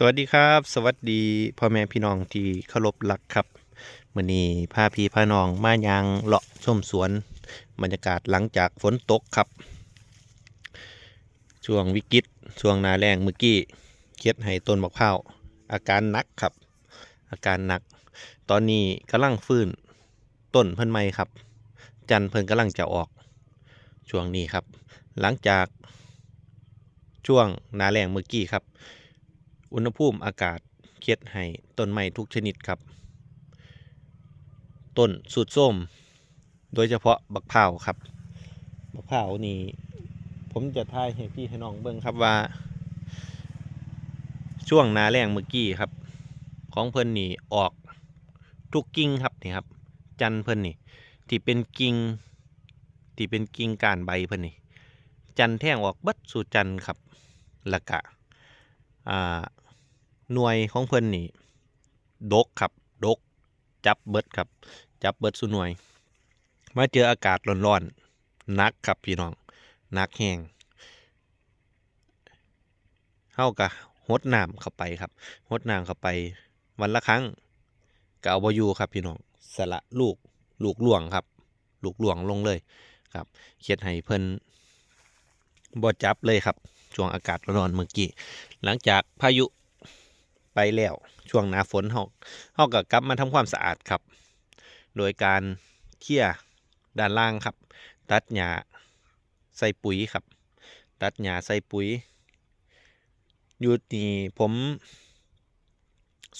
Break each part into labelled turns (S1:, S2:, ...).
S1: สวัสดีครับ สวัสดีพ่อแม่พี่น้องที่เคารพรักครับมื้อนี้พาพี่พาน้องมายางเลาะชมสวน บรรยากาศหลังจากฝนตกครับ ช่วงวิกฤตช่วงนาแรงเมื่อกี้เคล็ดให้ต้นมะพร้าวอาการหนักครับ อาการหนัก ตอนนี้กำลังฟื้นต้นเพิ่นใหม่ครับ จันเพิ่นกำลังจะออกช่วงนี้ครับ หลังจากช่วงนาแรงเมื่อกี้ครับ อุณหภูมิอากาศเคล็ดให้ต้นไม้ทุกชนิดครับ ต้นสุดส้ม โดยเฉพาะบักพร้าวครับ บักพร้าวนี่ผมจะทายให้พี่ให้น้องเบิ่งครับว่า ช่วงนาแรงเมื่อกี้ครับ ของเพิ่นนี่ออกทุกกิ่งครับนี่ครับ จันเพิ่นนี่ที่เป็นกิ่งที่เป็นกิ่งกานใบเพิ่นนี่จันแท่งออกบัดสู่จันครับล้วก็อ่า หน่วยของเพิ่นนี่ดกครับดกจับเบิดครับ จับเบิดสุหน่วย มาเจออากาศร้อนๆนักครับพี่น้องนักแห้งเฮากะหดน้ำเข้าไปครับหดน้ำเข้าไป วันละครั้งก็เอาบ่อยู่ครับพี่น้องสละลูกลูกหลวงครับ ลูกหลวงลงเลยครับเขียดให้เพิ่นบ่จับเลยครับ ช่วงอากาศร้อนเมื่อกี้ หลังจากพายุไปแล้ว ช่วงหน้าฝนเฮาเฮาก็กลับมาทำความสะอาดครับ โดยการเขี่ยด้านล่างครับ ตัดหญ้าใส่ปุ๋ยครับ ตัดหญ้าใส่ปุ๋ยอยู่นี่ผม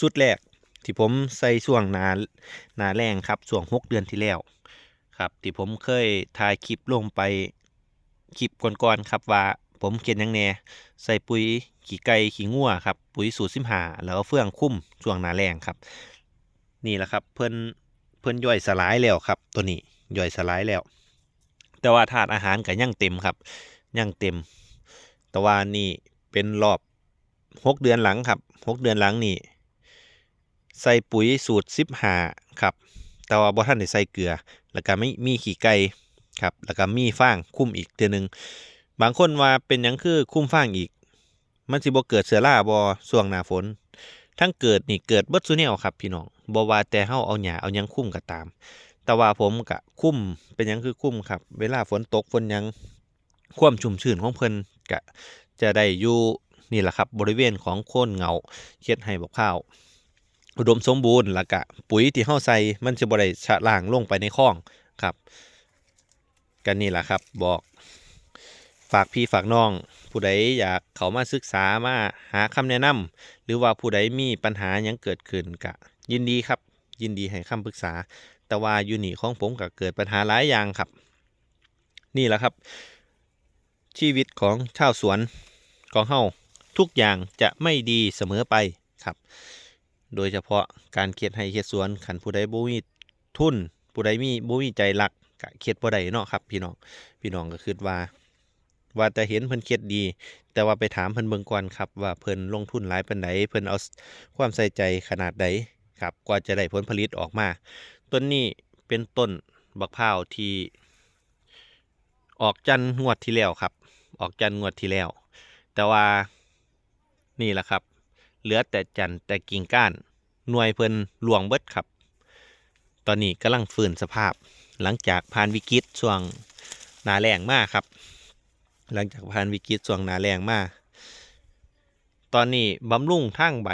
S1: สุดแรกที่ผมใส่ช่วงนานาแรงครับช่วงหกเดือนที่แล้วครับ ที่ผมเคยถ่ายคลิปลงไปคลิปก่อนๆครับว่า ผมเขียนยังแน่ใส่ปุ๋ยขี้ไก่ขี้งัวครับปุ๋ยสูตรสิมหาแล้วก็เฟื่องคุ้มช่วงหนาแรงครับ นี่แหละครับเพิ่นเพิ่นย่อยสลายแล้วครับ ตัวนี้ย่อยสลายแล้ว แต่ว่าธาตุอาหารก็ยังเต็มครับยังเต็ม แต่ว่านี่เป็นรอบหกเดือนหลังครับหกเดือนหลังนี่ใส่ปุ๋ยสูตรสิบหาครับแต่ว่าบ่ท่านได้ใส่เกลือ แล้วก็ไม่มีขี้ไก่ครับ แล้วก็มีฟางคุ้มอีกเทื่อนึง บางคนว่าเป็นยังคือคุ้มฟางอีก มันสิบ่เกิดเสือราบ่ช่วงหน้าฝน ทั้งเกิดนี่เกิดเบิดซุแนวครับพี่น้องบ่ว่าแต่เฮาเอาหญ้าเอายังคุ้มก็ตาม แต่ว่าผมก็คุ้มเป็นยังคือคุ้มครับ เวลาฝนตกฝนยังความชุ่มชื้นของเพิ่นก็จะได้อยู่นี่แหละครับบริเวณของโคนเงาเฮ็ดให้บักพร้าว อุดมสมบูรณ์แล้วก็ปุ๋ยที่เฮาใส่มันจะบ่ได้ชะล้างลงไปในคลองครับกันนี่แหละครับบอก ฝากพี่ฝากน้อง ผู้ใดอยากเขามาศึกษามาหาคำแนะนำหรือว่าผู้ใดมีปัญหายังเกิดขึ้นก็ยินดีครับ ยินดีให้คำปรึกษา แต่ว่าอยู่นี่ของผมก็เกิดปัญหาหลายอย่างครับ นี่แหละครับ ชีวิตของชาวสวนของเฮาทุกอย่างจะไม่ดีเสมอไปครับ โดยเฉพาะการเขียดให้เขียดสวนขันผู้ใดบ่มีทุน ผู้ใดมีบ่มีใจรักก็เขียดบ่ได้เนาะครับ พี่น้องพี่น้องก็คิดว่า ว่าแต่เห็นเพิ่นเขียดดี แต่ว่าไปถามเพิ่นเบิ่งก่อนครับว่าเพิ่นลงทุนหลายปานใดเพิ่นเอาความใส่ใจขนาดใดครับกว่าจะได้ผลผลิตออกมา ต้นนี้เป็นต้นบักพร้าวที่ ออกจันงวดที่แล้วครับ ออกจันงวดที่แล้ว แต่ว่านี่แหละครับ เหลือแต่จันแต่กิ่งก้านหน่วยเพิ่นหลวงเบิดครับ ตอนนี้กำลังฟื้นสภาพ หลังจากผ่านวิกฤตช่วงหนาแรงมากครับ หลังจากผ่านวิกฤตช่วงหนาแรงมากตอนนี้บำรุงทางใบ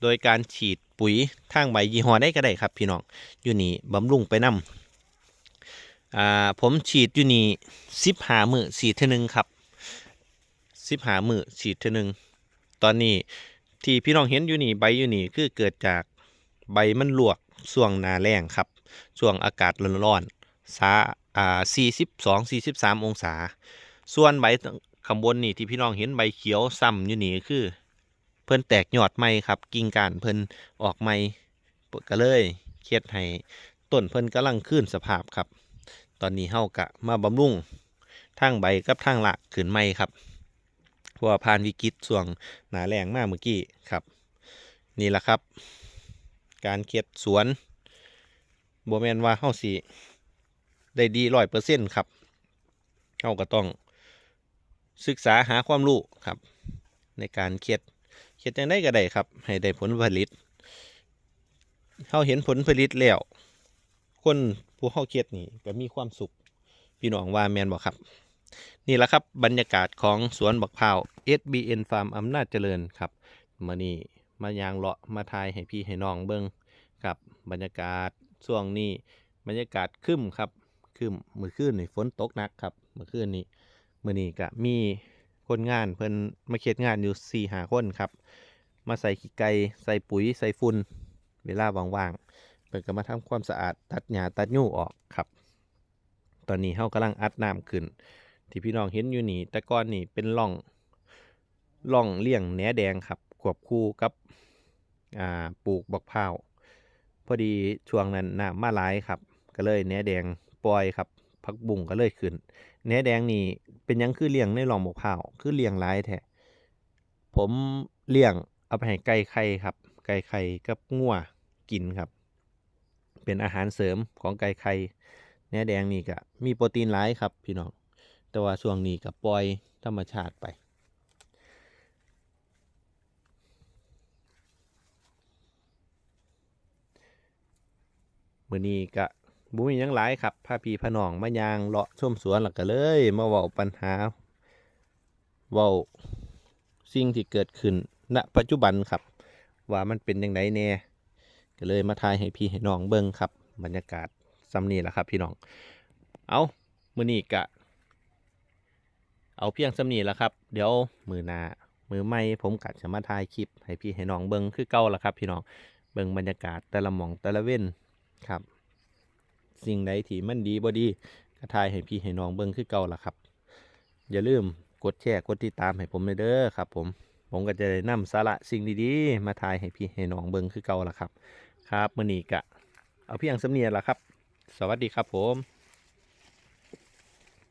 S1: โดยการฉีดปุ๋ยทางใบยี่ห้อได้ก็ได้ครับ พี่น้องอยู่นี่บำรุงไปนำอ่าผมฉีดอยู่นี่สิบหามือฉีดเท่านึงครับสิบหามือฉีดเท่านึงตอนนี้ที่พี่น้องเห็นอยู่นี่ใบอยู่นี่คือเกิดจากใบมันลวกช่วงหนาแรงครับช่วงอากาศร้อนๆซา อ่าสี่สิบสองศา ส่วนใบข้างบนนี่ที่พี่น้องเห็นใบเขียวซ้ำอยู่นี่คือ เพิ่นแตกยอดใหม่ครับกิ่งก้านเพิ่นออกใหม่ก็เลยเครียดให้ต้นเพิ่นกำลังขึ้นสภาพครับ ตอนนี้เฮากะมาบำรุงทางใบกับทางหลักขึ้นใหม่ครับเพราะว่าผ่านวิกฤตช่วงหนาแรงมากเมื่อกี้ครับ นี่แหละครับ การเก็ดสวนโบแมนว่าเฮาสิ ได้ดีร้อยเปอร์เซ็นต์ครับเฮาก็ต้องศึกษาหาความรู้ครับ ในการเก็ดเฮ็ดจังได้ก็ได้ครับ ให้ได้ผลผลิตเฮาเห็นผลผลิตแล้ว คนผู้เฮาเฮ็ดนี่ก็มีความสุขพี่น้องว่าแมนบ่ครับ นี่แหละครับบรรยากาศของสวนบักพร้าว SBN Farm อำนาจเจริญครับมื้อนี้มายางเลาะมาทายให้พี่ให้น้องเบิ่งครับบรรยากาศช่วงนี้บรรยากาศคึ้มครับ ครึ้มมื้อคืนนี่ฝนตกหนักครับมื้อคืนนี้มือนี้ก็มีคนงานเพิ่นมาเฮ็ดงานอยู่4 5คนครับ มาใส่ขี้ไก่ใส่ปุ๋ยใส่ฝุ่นเวลาว่างๆเพิ่นก็มาทำความสะอาดตัดหญ้าตัดยู่ออกครับ ตอนนี้เฮากำลังอัดน้ำขึ้น ที่พี่น้องเห็นอยู่นี่แต่ก่อนนี่เป็นร่องร่องเลี้ยงแหนแดงครับควบคู่กับอ่าปลูกบักพร้าวพอดีช่วงนั้นน้ำมาหลายครับ ก็เลยแหนแดง ปล่อยครับผักบุ้งก็เลยขึ้นแหนแดงนี่เป็นยังคือเลี้ยงในร่องบกพร้าคือเลี้ยงหลายแท้ผมเลี้ยงเอาไปให้ไก่ไข่ครับ ไก่ไข่กับงัวกินครับ เป็นอาหารเสริมของไก่ไข่แหนแดงนี่ก็มีโปรตีนหลายครับพี่น้องแต่ว่าช่วงนี้ก็ปล่อยธรรมชาติไปมื้อนี้ก็ บ่มีหยังหลายครับพาพีพนองมายางเลาะชมสวนแล้วก็เลย มาเว้าปัญหาเว้าสิ่งที่เกิดขึ้นณปัจจุบันครับ ว่ามันเป็นจังไดแน่ก็เลยมาทายให้พี่ให้น้องเบิ่งครับ บรรยากาศซ้ำนี้แหละครับ พี่น้อง เอามือนี้ก็เอาเพียงสำนีแล้วครับ เดี๋ยวมือหนามือไม่ผมกัดจะมาถ่ายคลิป ให้พี่ให้น้องเบิ้งคือเก่าละครับ พี่น้องเบิ้งบรรยากาศแต่ละหม่องแต่ละเว้นครับ สิ่งใดที่มันดีบ่ดีก็ถ่ายให้พี่ให้น้องเบิงคือเก่าล่ะครับ อย่าลืมกดแชร์กดติดตามให้ผมเลยเด้อครับ ผมผมก็จะได้นำสาระสิ่งดีๆ มาถ่ายให้พี่ให้น้องเบิงคือเก่าล่ะครับ ครับมื้อนี้ก็เอาเพียงสำเนียงละครับ สวัสดีครับผม